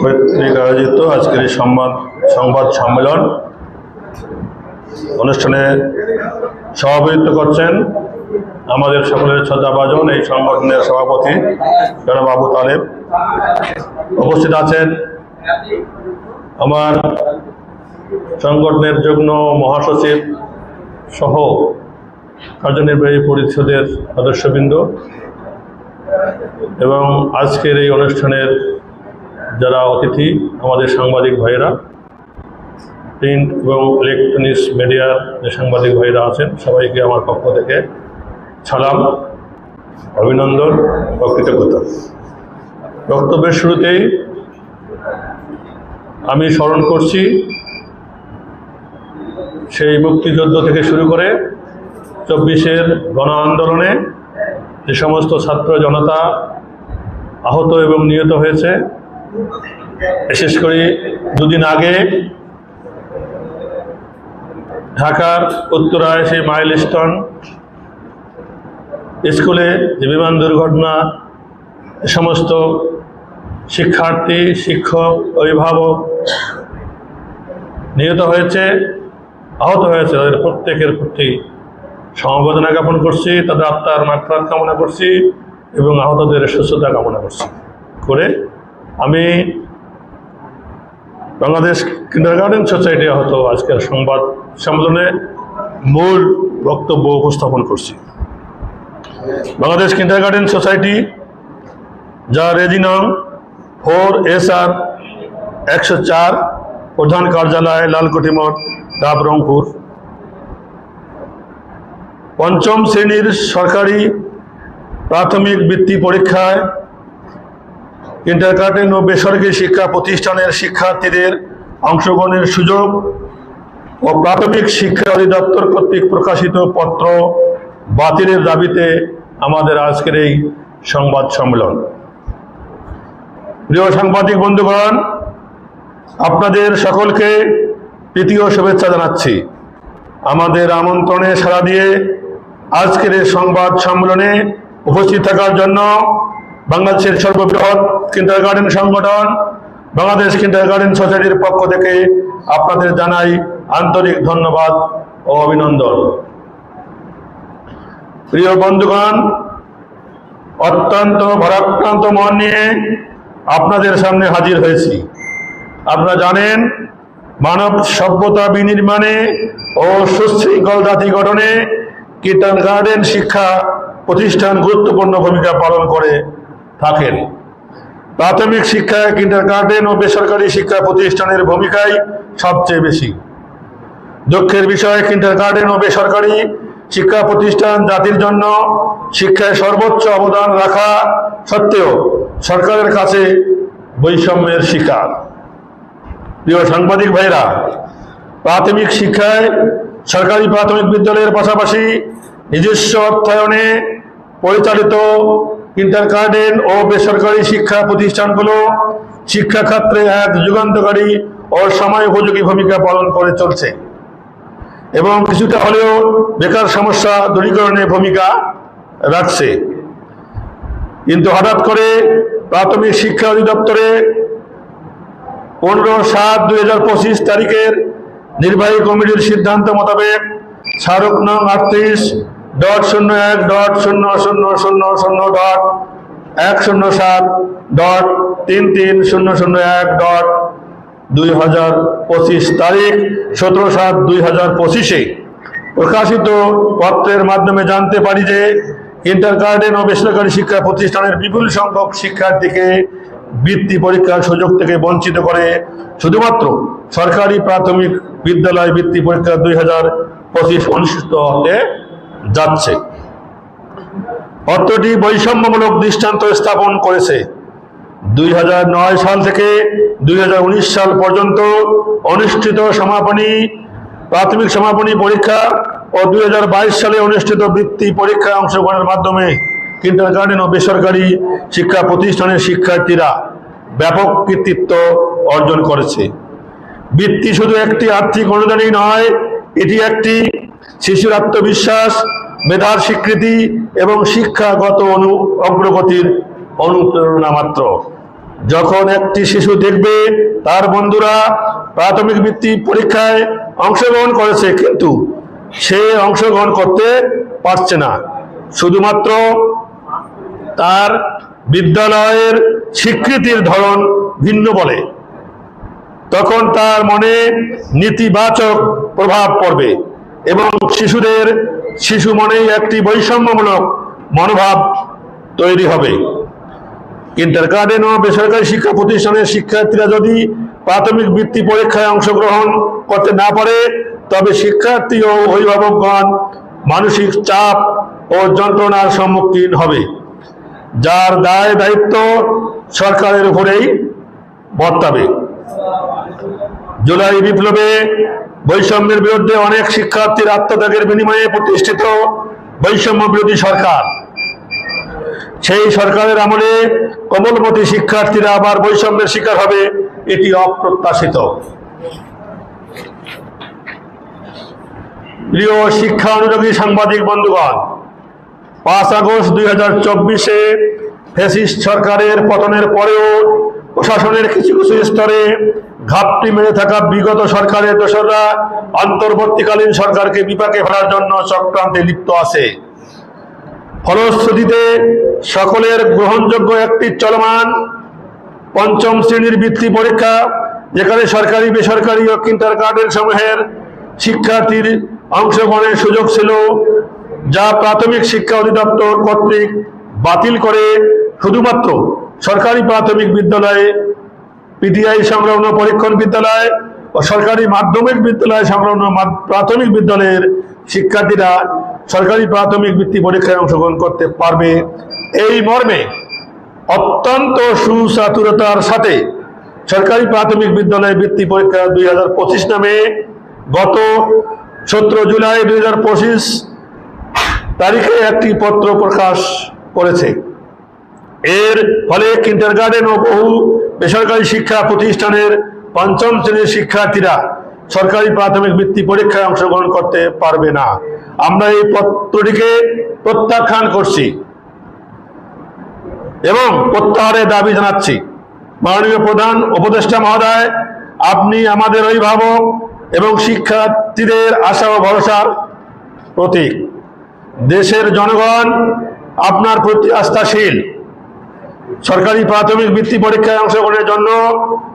কর্তৃক আয়োজিত আজকের এই সংবাদ সংবাদ সম্মেলন। অনুষ্ঠানে সভাপতিত্ব করছেন আমাদের সকলের শ্রদ্ধাভাজন এই সংগঠনের সভাপতি জনাব আবু তালেব। উপস্থিত আছেন আমার সংগঠনের যুগ্ম মহাসচিব সহ কার্যনির্বাহী পরিষদের সদস্যবৃন্দ এবং আজকের এই অনুষ্ঠানের যারা অতিথি, আমাদের সাংবাদিক ভাইয়েরা, প্রিন্ট এবং ইলেকট্রনিক্স মিডিয়ার যে সাংবাদিক ভাইয়েরা আছেন, সবাইকে আমার পক্ষ থেকে সালাম, অভিনন্দন ও কৃতজ্ঞতা। বক্তব্যের শুরুতেই আমি স্মরণ করছি সেই মুক্তিযুদ্ধ থেকে শুরু করে চব্বিশের গণ আন্দোলনে যে সমস্ত ছাত্র জনতা আহত এবং নিহত হয়েছে, বিশেষ করে দুদিন আগে ঢাকার উত্তরায় সেই মাইলস্টোন স্কুলে যে বিমান দুর্ঘটনা সমস্ত শিক্ষার্থী, শিক্ষক, অভিভাবক নিহত হয়েছে। আহত হয়েছে, তাদের প্রত্যেকের প্রতি সমবেদনা জ্ঞাপন করছি, তাদের আত্মার মাত্রার কামনা করছি এবং আহতদের সুস্থতা কামনা করছি। করে আমি বাংলাদেশ কিন্ডার গার্ডেন সোসাইটি আহত আজকের সংবাদ সম্মেলনে মূল বক্তব্য উপস্থাপন করছি। বাংলাদেশ কিন্ডার গার্ডেন সোসাইটি যা রেজিনং ফোর এস আর একশো চার প্রধান কার্যালয়, লালকুঠি মোড়। ডাব রংপুর। পঞ্চম শ্রেণির সরকারি প্রাথমিক বৃত্তি পরীক্ষায় ইন্টারকার্টেন ও বেসরকারি শিক্ষা প্রতিষ্ঠানের শিক্ষার্থীদের অংশগ্রহণের সুযোগ ও প্রাথমিক শিক্ষা অধিদপ্তর কর্তৃক প্রকাশিত পত্র বাতিলের দাবিতে আমাদের আজকের এই সংবাদ সম্মেলন। প্রিয় সাংবাদিক বন্ধুগণ, আপনাদের সকলকে তৃতীয় শুভেচ্ছা জানাচ্ছি। আমাদের আমন্ত্রণে সাড়া দিয়ে আজকের এই সংবাদ সম্মেলনে উপস্থিত থাকার জন্য বাংলাদেশের সর্ববৃহৎ কিন্ডার গার্ডেন সংগঠন, বাংলাদেশ কিন্ডার গার্ডেন সোসাইটির পক্ষ থেকে আপনাদের জানাই আন্তরিক ধন্যবাদ ও অভিনন্দন। প্রিয় বন্ধুগণ, অত্যন্ত ভারাক্রান্ত মন নিয়ে আপনাদের সামনে হাজির হয়েছি। আপনারা জানেন মানব সভ্যতা বিনির্মাণে ও সুশৃঙ্খল জাতি গঠনে কিটান গার্ডেন শিক্ষা প্রতিষ্ঠান গুরুত্বপূর্ণ ভূমিকা পালন করে থাকেন। প্রাথমিক শিক্ষায় কিন্টার গার্ডেন ও বেসরকারি শিক্ষা প্রতিষ্ঠানের ভূমিকাই সবচেয়ে বেশি। দুঃখের বিষয়ে কিন্টার গার্ডেন ও বেসরকারি শিক্ষা প্রতিষ্ঠান জাতির জন্য শিক্ষায় সর্বোচ্চ অবদান রাখা সত্ত্বেও সরকারের কাছে বৈষম্যের শিকার। প্রিয় সাংবাদিক ভাইরা, প্রাথমিক শিক্ষায় সরকারি প্রাথমিক বিদ্যালয়ের পাশাপাশি নিজস্ব অর্থায়নে পরিচালিত ইন্টার গার্ডেন ও বেসরকারি শিক্ষা প্রতিষ্ঠানগুলো শিক্ষা ক্ষেত্রে এক যুগান্তকারী ও সময় উপযোগী ভূমিকা পালন করে চলছে এবং কিছুটা হলেও বেকার সমস্যা দূরীকরণে ভূমিকা রাখছে। কিন্তু হঠাৎ করে প্রাথমিক শিক্ষা অধিদপ্তরে পনেরো সাত দুই তারিখের নির্বাহী কমিটির সিদ্ধান্ত মোতাবেক স্মারক নং আটত্রিশ ডট শূন্য এক ডট শূন্য শূন্য শূন্য শূন্য ডট এক শূন্য সাত ডট তিন তিন শূন্য শূন্য এক ডট দুই হাজার পঁচিশ তারিখ সতেরো সাত দুই হাজার পঁচিশে। প্রকাশিত পত্রের মাধ্যমে জানতে পারি যে ইন্টার গার্ডেন ও বেসরকারি শিক্ষা প্রতিষ্ঠানের বিপুল সংখ্যক শিক্ষার্থীকে বৃত্তি পরীক্ষার সুযোগ থেকে বঞ্চিত করে শুধুমাত্র সরকারি প্রাথমিক বিদ্যালয় বৃত্তি পরীক্ষা দুই হাজার পঁচিশ অনুষ্ঠিত হতে যাচ্ছে। পত্রটি বৈষম্যমূলক দৃষ্টান্ত স্থাপন করেছে। দুই হাজার নয় সাল থেকে দুই হাজার উনিশ সাল পর্যন্ত অনুষ্ঠিত সমাপনী, প্রাথমিক সমাপনী পরীক্ষা ও দুই হাজার বাইশ সালে অনুষ্ঠিত বৃত্তি পরীক্ষায় অংশগ্রহণের মাধ্যমে কিন্টার গার্ডেন ও বেসরকারি শিক্ষা প্রতিষ্ঠানের শিক্ষার্থীরা ব্যাপক কৃতিত্ব অর্জন করেছে। বৃত্তি শুধু একটি আর্থিক অনুদানই নয়, এটি একটি শিশুর আত্মবিশ্বাস, মেধার স্বীকৃতি এবং শিক্ষাগত অনু, অগ্রগতির অনুপ্রেরণা মাত্র। যখন একটি শিশু দেখবে তার বন্ধুরা প্রাথমিক বৃত্তি পরীক্ষায় অংশগ্রহণ করেছে কিন্তু সে অংশগ্রহণ করতে পারছে না। শুধুমাত্র তার বিদ্যালয়ের স্বীকৃতির ধরন ভিন্ন বলে। তখন তার মনে নেতিবাচক প্রভাব পড়বে এবং শিশুদের শিশু মনেই একটি বৈষম্যমূলক মনোভাব তৈরি হবে। ইন্টার গার্ডেন ও বেসরকারি শিক্ষা প্রতিষ্ঠানের শিক্ষার্থীরা যদি প্রাথমিক বৃত্তি পরীক্ষায় অংশগ্রহণ করতে না পারে, তবে শিক্ষার্থী ও অভিভাবকগণ মানসিক চাপ ও যন্ত্রণার সম্মুখীন হবে। যার দায় দায়িত্ব সরকারের উপরেই বর্তাবে। জুলাই বিপ্লবে বৈষম্যের বিরুদ্ধে অনেক শিক্ষার্থীর আত্মত্যাগের বিনিময়ে প্রতিষ্ঠিত বৈষম্য বিরোধী সরকার। সেই সরকারের আমলে কমলমতি শিক্ষার্থীরা আবার বৈষম্যের শিকার হবে, এটি অপ্রত্যাশিত। প্রিয় শিক্ষা অনুযোগী সাংবাদিক বন্ধুগণ পাঁচ আগস্ট দুই হাজার চব্বিশে ফেসিস্ট সরকারের পতনের পরেও প্রশাসনের কিছু কিছু স্তরে ঘাপটি মেরে থাকা বিগত সরকারের দোসররা অন্তর্বর্তীকালীন সরকারকে বিপাকে ফেলার জন্য চক্রান্তে লিপ্ত আছে। ফলশ্রুতিতে সকলের গ্রহণযোগ্য একটি চলমান পঞ্চম শ্রেণির বৃত্তি পরীক্ষা, যেখানে সরকারি, বেসরকারি ও কিন্টার গার্ডেন সমূহের শিক্ষার্থীর অংশগ্রহণের সুযোগ ছিল। যা প্রাথমিক শিক্ষা অধিদপ্তর কর্তৃক বাতিল করে শুধুমাত্র সরকারি প্রাথমিক বিদ্যালয়ে পিটিআই সংলগ্ন পরীক্ষণ বিদ্যালয় ও সরকারি মাধ্যমিক বিদ্যালয় সংলগ্ন প্রাথমিক বিদ্যালয়ের শিক্ষার্থীরা সরকারি প্রাথমিক বৃত্তি পরীক্ষায় অংশগ্রহণ করতে পারবে। এই মর্মে অত্যন্ত সুচাতুরতার সাথে সরকারি প্রাথমিক বিদ্যালয় বৃত্তি পরীক্ষা দুই হাজার পঁচিশ নামে গত সতেরো জুলাই দুই হাজার পঁচিশ তারিখে একটি পত্র প্রকাশ করেছে। এর ফলে কিন্টার গার্ডেন ও বহু বেসরকারি শিক্ষা প্রতিষ্ঠানের পঞ্চম শ্রেণির শিক্ষার্থীরা সরকারি প্রাথমিক বৃত্তি পরীক্ষায় অংশগ্রহণ করতে পারবে না। আমরা এই পত্রটিকে প্রত্যাখ্যান করছি এবং প্রত্যাহারের দাবি জানাচ্ছি। মাননীয় প্রধান উপদেষ্টা মহোদয়, আপনি আমাদের অভিভাবক এবং শিক্ষার্থীদের আশা ও ভরসার প্রতীক। দেশের জনগণ আপনার প্রতি আস্থাশীল। সরকারি প্রাথমিক বৃত্তি পরীক্ষায় অংশগ্রহণের জন্য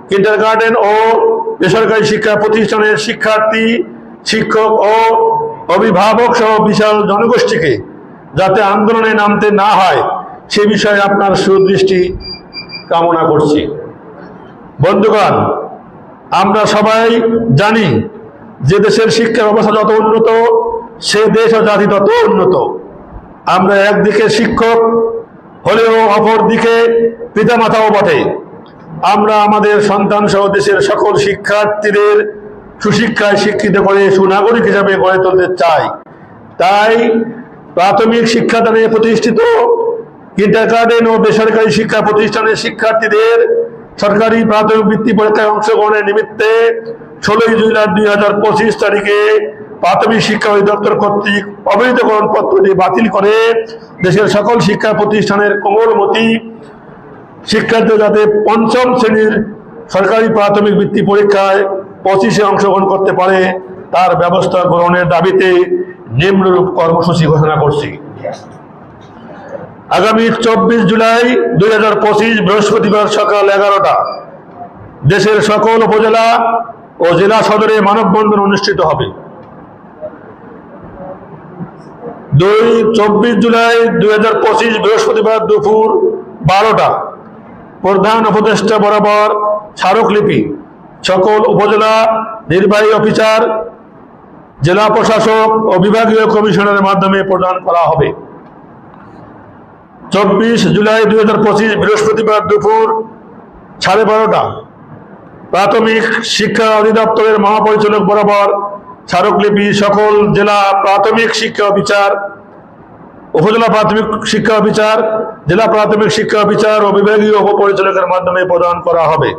কিন্টার গার্ডেন ও বেসরকারি শিক্ষা প্রতিষ্ঠানের শিক্ষার্থী, শিক্ষক ও অভিভাবক সহ বিশাল জনগোষ্ঠীকে যাতে আন্দোলনে নামতে না হয়, সে বিষয়ে আপনার সুদৃষ্টি কামনা করছি। বন্ধুগণ, আমরা সবাই জানি যে দেশের শিক্ষা ব্যবস্থা যত উন্নত সে দেশ ও জাতি তত উন্নত। আমরা একদিকে শিক্ষক, হলেও অপর দিকে পিতামাতাও বটে। আমরা আমাদের সন্তান সহ দেশের সকল শিক্ষার্থীদের সুশিক্ষায় শিক্ষিত করে সুনাগরিক হিসাবে গড়ে তুলতে চাই। তাই প্রাথমিক শিক্ষাদানে প্রতিষ্ঠিত কিন্টার গার্ডেন ও বেসরকারি শিক্ষা প্রতিষ্ঠানের শিক্ষার্থীদের সরকারি প্রাথমিক বৃত্তি পরীক্ষায় অংশগ্রহণের নিমিত্তে ষোলোই জুলাই দুই হাজার পঁচিশ তারিখে প্রাথমিক শিক্ষা অধিদপ্তর কর্তৃক অবৈধকরণ পত্রটি বাতিল করে দেশের সকল শিক্ষা প্রতিষ্ঠানের কোমলমতি শিক্ষার্থী যাতে পঞ্চম শ্রেণির সরকারি প্রাথমিক বৃত্তি পরীক্ষায় পঁচিশে অংশগ্রহণ করতে পারে, তার ব্যবস্থা গ্রহণের দাবিতে নিম্নরূপ কর্মসূচি ঘোষণা করছি। আগামী চব্বিশ জুলাই দুই হাজার পঁচিশ বৃহস্পতিবার সকাল এগারোটা, দেশের সকল উপজেলা ও জেলা সদরে মানববন্ধন অনুষ্ঠিত হবে। দুই চব্বিশ জুলাই দুই হাজার পঁচিশ বৃহস্পতিবার দুপুর বারোটা। প্রধান উপদেষ্টা বরাবর স্মারকলিপি। সকল উপজেলা নির্বাহী অফিসার, জেলা প্রশাসক ও বিভাগীয় কমিশনারের মাধ্যমে প্রদান করা হবে। চব্বিশ জুলাই দুই হাজার পঁচিশ বৃহস্পতিবার দুপুর সাড়ে বারোটা। প্রাথমিক শিক্ষা অধিদপ্তরের মহাপরিচালক বরাবর স্মারকলিপি সকল জেলা প্রাথমিক শিক্ষা অফিসার উপজেলা প্রাথমিক শিক্ষা অফিসার, জেলা প্রাথমিক শিক্ষা অফিসার ও বিভাগীয় উপপরিচালকের মাধ্যমে প্রদান করা হবে।